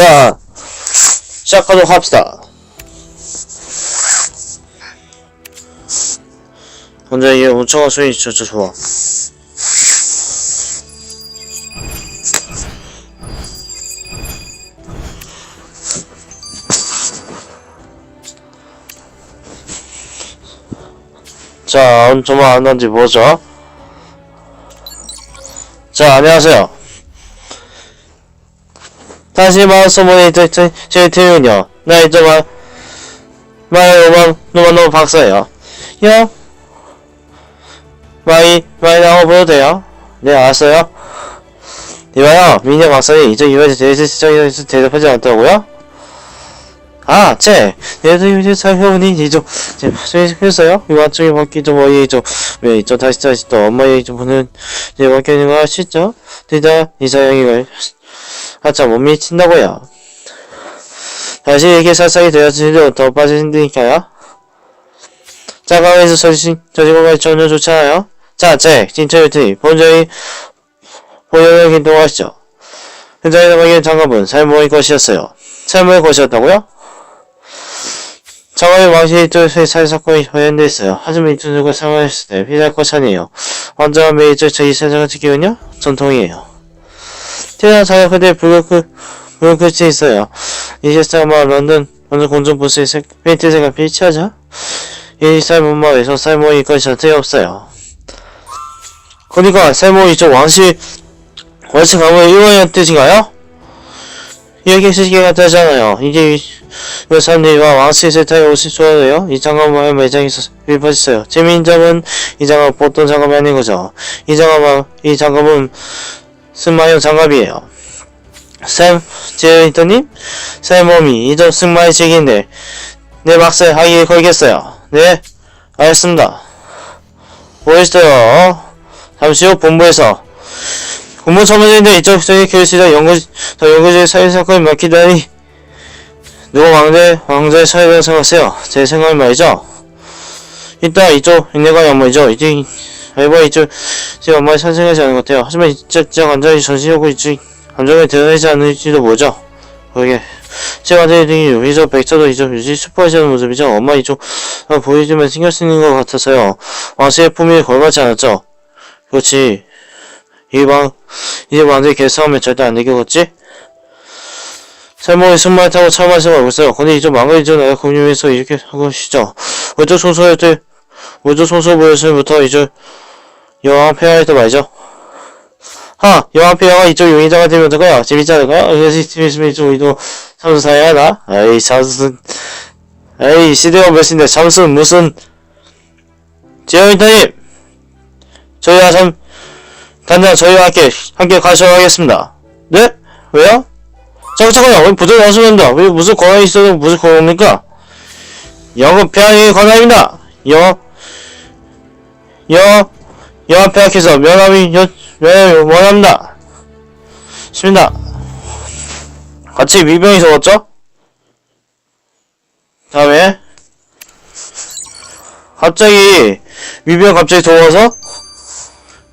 자, 시작하도록 합시다. 먼저 이게 엄청난 소리 진짜 좋아. 자, 정말 안 한지 뭐죠? 자, 안녕하세요. 다시 마우스 모니터 제 태윤이요. 나 이제 말, 말 오만, 노만 노 박사예요. 요? 많이, 많이 나와 보여도 돼요? 네, 알았어요. 이봐요, 미녀 박사님, 이제 이번에 대해서 시청에서 대답하지 않았다고요? 아, 쟤, 얘도 이제 살펴보니, 이쪽, 제, 했어요? 이 와중에 바뀌 좀, 뭐, 이쪽, 왜, 이쪽, 다시, 다시, 또, 엄마 얘기 좀 보는, 이제 바뀌는 거 아시죠? 드디어, 이사영이가, 아차, 못 미친다고요. 다시 이렇게 살짝이 되어지도 더 빠진다니까요? 자, 가만히서 저지, 저지고가 전혀 좋지 않아요? 자, 제, 진철유티, 본적이, 보여를 긴동하시죠. 현장에 남아있는 장갑은 살모의 것이었어요. 살모의 것이었다고요? 장갑의 왕실이 또의 살사건이 현대했어요. 하지만 이tun족을 사용했을 때 피할 것 아니에요. 완전한 메이저 저희 세상을 지키면요? 전통이에요. 태어난 자녀들의 불교 불교 끝이 있어요. 이제 사마 런던 런던 공중 부스의 색 페인트 비치하자. 이 삶은 마을에서 살모이 것이 전혀 없어요. 그러니까 살모 이 쪽 왕실 왕실 가문 일원이란 뜻인가요? 이렇게 시기가 되잖아요. 이제 이 사람들과 왕실 오실 줄 알아요? 이 장갑만 매장에서 일퍼졌어요. 재미있는 점은 이 장갑 보통 장갑이 아닌 거죠. 이 장갑은 이 장갑은 승마용 장갑이에요. 샘, 제이터님? 샘몸이 이점 승마의 책인데 내 막사에 하기에 걸겠어요. 네, 알겠습니다. 뭐 있어요? 잠시 후 본부에서 공무 처분인데 이쪽 저기 교실에 연구, 더 연구실 사회 사건이 막히다니 누구 왕대, 왕자의 사회를 생각하세요. 제 생각이 말이죠. 이따 이쪽 인내가 양모이죠. 이제 알바 이쪽 제 엄마의 선생하지 않은 것 같아요. 하지만 이쪽 제 완전히 전신하고 이쪽 감정에 드러내지 않을지도 뭐죠. 그러게 제 완전히 등이 이쪽 백서도 이쪽 유지 슈퍼하시는 모습이죠. 엄마 이쪽 어, 보여주면 신경 쓰는 것 같아서요. 왕실의 품위에 걸맞지 않았죠. 그렇지. 이방 이제 완전히 개싸움에 절대 안 이기겠지? 살모의 숨말 타고 차 마시고 있어요. 근데 이제 망가지죠. 내가 공유해서 이렇게 하고 시죠. 어쩌 소소할 때, 소소 보였을부터 이제 여왕 폐하할 때 말이죠. 하! 여왕 폐하가 이쪽 용의자가 되면 어떨까요? 재밌지 않을까요? 그래서 재밌으면 이쪽 우리도 참수 사야 하나? 에이, 참수는, 에이, 시대가 몇인데 참수는 무슨, 제어인터님! 저희와 참, 단장 저희와 함께, 함께 가셔야 하겠습니다. 네? 왜요? 잠깐, 잠깐요. 왜 부정 나오십니다. 왜 무슨 권한이 있어도 무슨 권한입니까? 영업 폐하의 권한입니다. 여, 여, 여 폐하께서 면함이, 여, 면, 원합니다. 십니다. 같이 미병이 적었죠? 다음에, 갑자기, 미병 갑자기 더워서,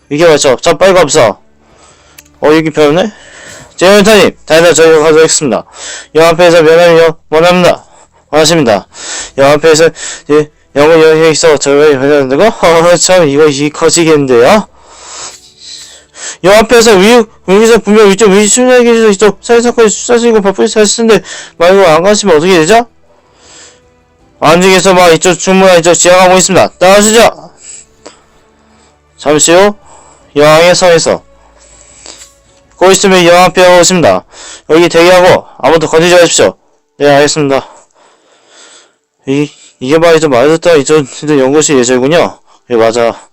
이게 맞죠? 자, 빨리 갑시다. 어, 여기 배웠네? 제원타님, 다이나 저희가 가져오겠습니다. 영화패에서 면함이 원합니다. 원하십니다. 영화패에서, 예, 영어 여행에 있어 저희가 변하는 거? 허허, 참, 이거, 이 커지겠는데요? 영화패에서 위, 여기서 분명 위쪽 위 순양에서 이쪽 사회사건이 수사지고 바쁘게 사시는데 말고 안 가시면 어떻게 되죠? 안중에서 막 이쪽 주문한 이쪽 지나가고 있습니다. 따라오시죠! 잠시 후, 여왕의 성에서 곧 있으면 여왕 뼈가 오십니다. 여기 대기하고 아무도 건드리지 마십시오. 네, 알겠습니다. 이, 이게 말이죠. 말했다. 이전, 연구실 예절군요. 예, 맞아.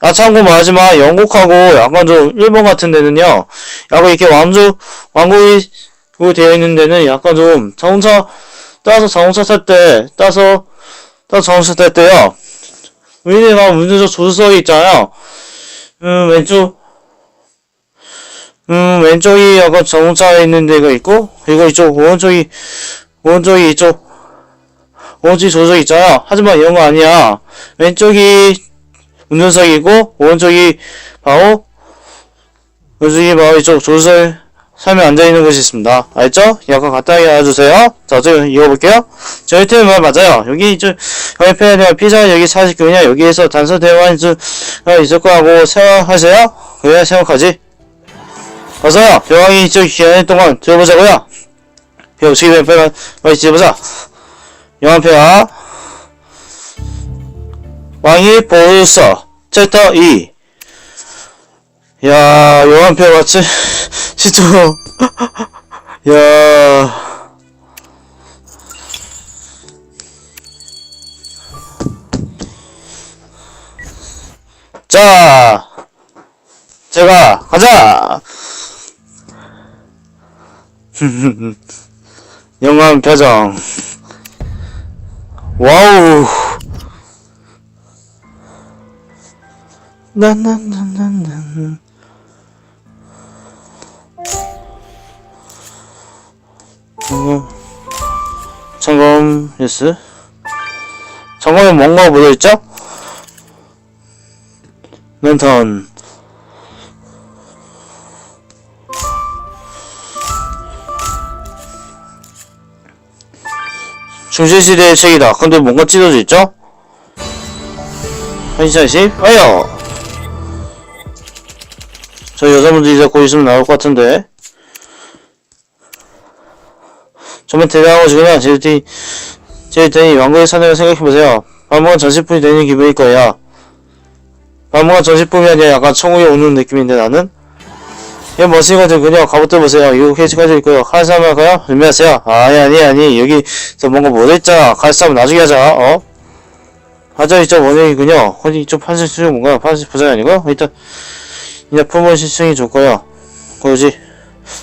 아, 참고 말하지 마. 영국하고 약간 좀 일본 같은 데는요. 약간 이렇게 왕조, 왕국이 되어 있는 데는 약간 좀 자동차, 따서 자동차 탈 때, 따서, 따서 자동차 탈 때요. 우리네가 운전석 조수석이 있잖아요. 음, 왼쪽, 음, 왼쪽이 약간 자동차에 있는 데가 있고, 그리고 이쪽, 오른쪽이, 오른쪽이 이쪽, 오른쪽이 조수석 있잖아. 하지만 이런 거 아니야. 왼쪽이 운전석이고, 오른쪽이 바로, 왼쪽이 바로 이쪽 조수석, 삶에 앉아있는 곳이 있습니다. 알죠? 약간 간단하게 알아주세요. 자, 저 읽어볼게요. 저희 팀은 말 맞아요. 여기, 저, 여기 페어냐 피자, 여기 사직교냐, 여기에서 단서 대화인 수가 있을 거라고 생각하세요? 그래, 생각하지. 어서요! 여왕이 이쪽 기간 동안 들어보자고요. 지금 빨리, 빨리 지어보자. 영화표야. 왕이 보르서 챕터 2 야, 요한표 맞지? 진짜. 야. 자, 제가 가자. 영한 표정. 와우. 난난난난난. 점검 점검 예스 점검에 뭔가 묻어있죠? 랜턴 중실시대의 책이다 근데 뭔가 찢어져 있죠? 한시간씩 아여 저 여자분들이 자꾸 있으면 나올 것 같은데 정말 대단한 것이구나. 제이티, 제이티니 왕국의 사내를 생각해보세요. 반모가 전시품이 되는 기분일 거야. 반모가 전시품이 아니라 약간 천국에 오는 느낌인데 나는? 얘 머신거든 그냥 갑옷들 보세요. 이거 케이지까지 있고요. 칼 싸움 할까요? 준비하세요. 아니 아니 아니 여기서 뭔가 묻어있잖아. 칼 싸움 나중에 하자. 어? 하자 이쪽 원형이군요. 어디 이쪽 판시 수용 뭔가 판시 부장이 아니고 일단 이제 품은 좋을 거야. 그러지.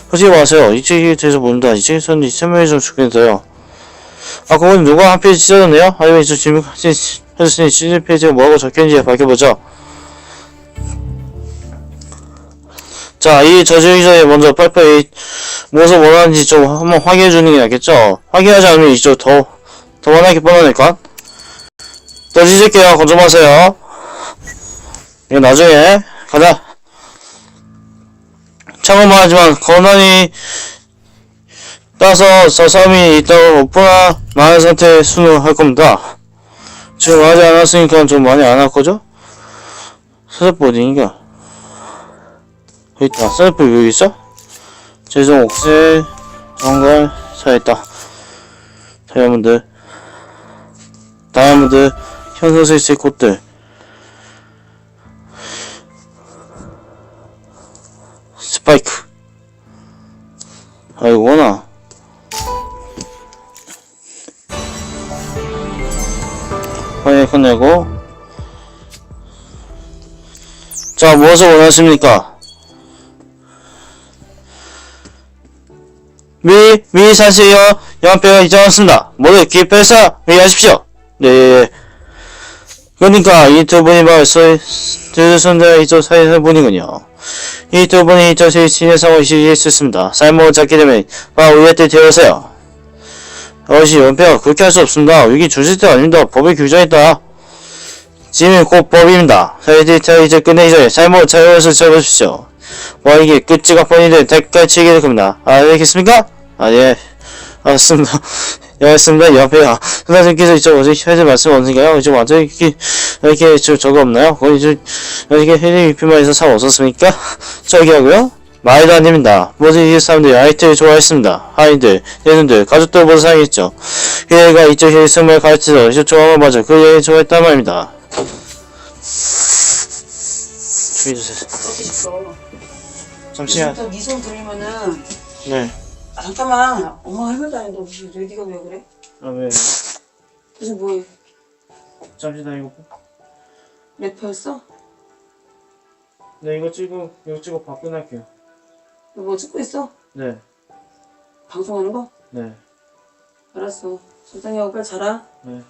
하지 마세요. 이 책에 대해서 모른다. 이 책에서는 이 설명이 좀 좋겠어요. 아, 그건 누가 한 페이지 찢어졌네요? 아니면 이쪽 질문 해주시니 찢은 페이지에 뭐라고 적혀있는지 밝혀보죠. 자, 이 저주기 전에 먼저 빨리빨리 무엇을 원하는지 좀 한번 확인해 주는 게 낫겠죠? 확인하지 않으면 이쪽 더, 더 원하게 뻔하니까. 더 찢을게요. 걱정 마세요. 이거 나중에, 가자. 참고만 하지만 권한이 따서 서섬이 있다고 오프나 많은 상태에 수능할 겁니다. 지금 하지 않았으니까 좀 많이 안 할 거죠? 어디인가? 여기 있다. 스냅 여기 있어? 최종 옥새 정글 살아있다. 다이아몬드 다이아몬드 현선수의 꽃들 스파이크. 아이고나. 확인 끝내고. 자, 무엇을 원하십니까? 미, 미 사실요. 연패가 이제 왔습니다. 모두 기표해서 회의하십시오. 네. 그러니까 이 두 분이 벌써 들으선들 이쪽 사이의 분이군요. 이 두 분이 저의 신의 상황이 있었습니다. 삶을 잡게 되면 바 우리의 때 되어서요. 어시 연패가 그렇게 할 수 없습니다. 주실 때 아닙니다. 법에 규정했다. 지금 곧 법입니다. 자 이제 끝내기 전에 삶을 자유로서 잡으십시오. 와 이게 끝지가 뻔히들 대가 치게 될 겁니다. 알겠습니까? 아 예. 알았습니다. 예, 알겠습니다. 옆에야. 선생님께서 이쪽 어제 해줄 말씀 없으신가요? 좀 완전 이렇게, 이렇게 좀 저거 없나요? 거기 좀, 이렇게 헤딩 위피만에서 참 없었습니까? 저기 하고요. 말도 안 됩니다. 모든 이 사람들이 아이템을 좋아했습니다. 하인들, 예능들, 가족들 모두 사랑했죠. 그애가 이쪽 힐승을 가르쳐서 이쪽 좋아하면 맞아. 그 애를 좋아했단 말입니다. 주의주세요. 잠시만. 니손 들이면은 네. 아 잠깐만 엄마 할 말도 아닌데 무슨 네가 왜 그래? 아, 왜? 무슨 뭐 잠시만, 이거. 래퍼였어? 네, 이거 찍고, 이거 찍고 바꾸 할게요. 너뭐 찍고 있어? 네. 방송하는 거? 네. 알았어. 적당히 하고 빨리 자라. 네.